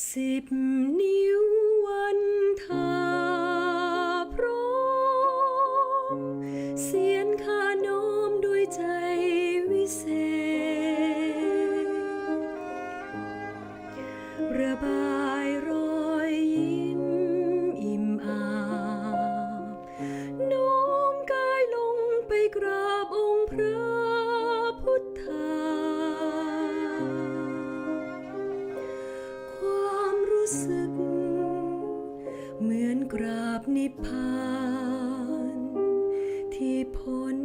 สิบนิ้ว สึก เหมือนกราบนิพพาน ที่พ้น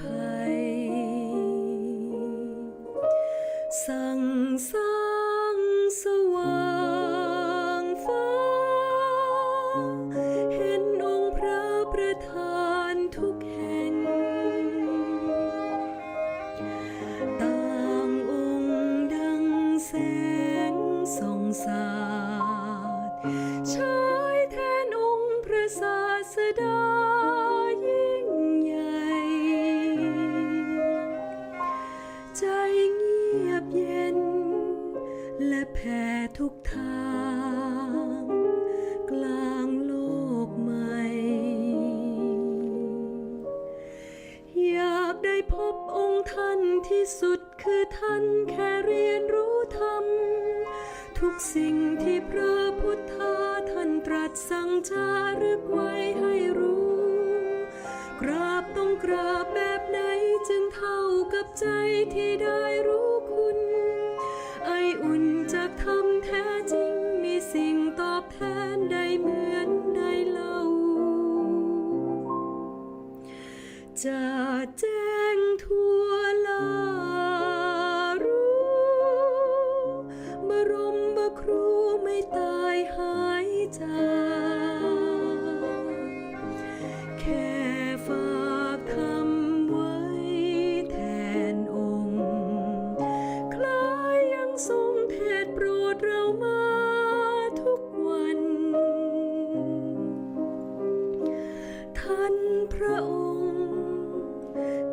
ภัย สั่งสร้างสว่างฟ้า เห็นองค์พระประธานทุกแห่ง ต่างองค์ดังแสงส่องสา ดายิ่งใหญ่ ใจเงียบเย็น และแผ่ทุกทาง กลางโลกใหม่ อยากได้พบองค์ท่านที่สุดคือท่านแค่เรียนรู้ธรรม ทุกสิ่งที่พระพุทธ ตรัสสั่งจารึกไว้ให้รู้ กราบต้องกราบแบบไหนจึงเท่ากับใจที่ได้รู้ โปรดเรามาทุกวัน ท่านพระองค์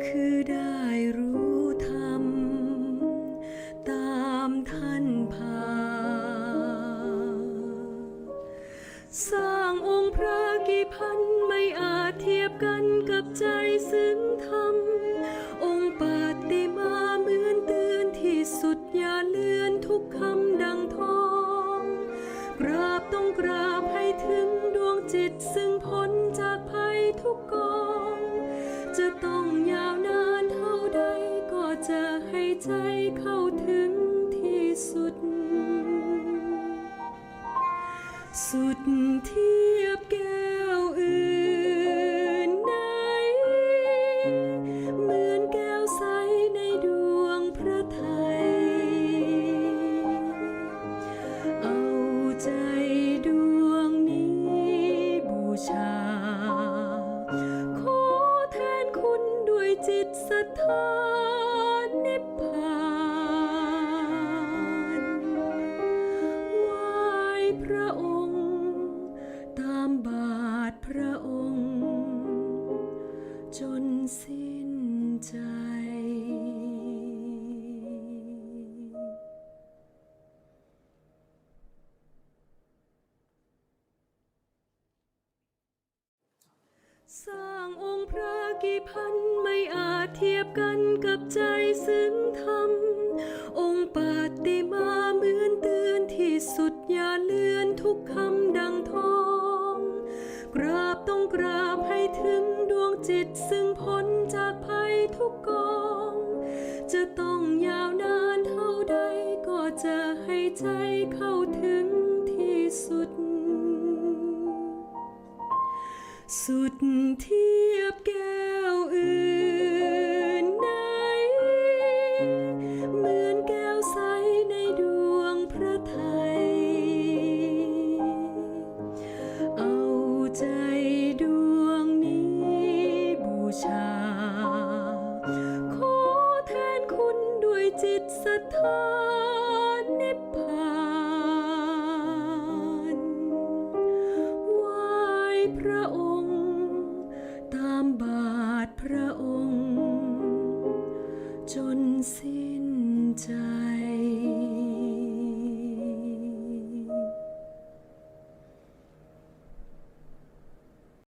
คือได้รู้ธรรม ตามท่านพา สร้างองค์พระกี่พันไม่อาจเทียบกันกับใจซึ้งธรรม อย่าเลือนทุกคำดังทอง กราบต้องกราบให้ถึงดวงจิตซึ่งพ้นจากภัยทุกกอง จะต้องยาวนานเท่าใดก็จะให้ใจเข้าถึงที่สุด สุดเทียบแก้ จิตศรัทธานิพพานไหวพระองค์ ตามบาทพระองค์ จนสิ้นใจ สร้างองค์พระกี่พันไม่อาจ เทียบกันกับใจซึ้งธรรม องค์ปาติมาเหมือนเตือนที่สุดอย่าเลือนทุกคำดังทอง กราบต้องกราบให้ถึงดวงจิตซึ่งพ้นจากภัยทุกกอง จะต้องยาวนานเท่าใดก็จะให้ใจเข้าถึงที่สุด สุดเที่ ชา ขอแทนคุณด้วยจิตศรัทธานิพพานไหวพระองค์ ตามบาทพระองค์ จนสิ้นใจ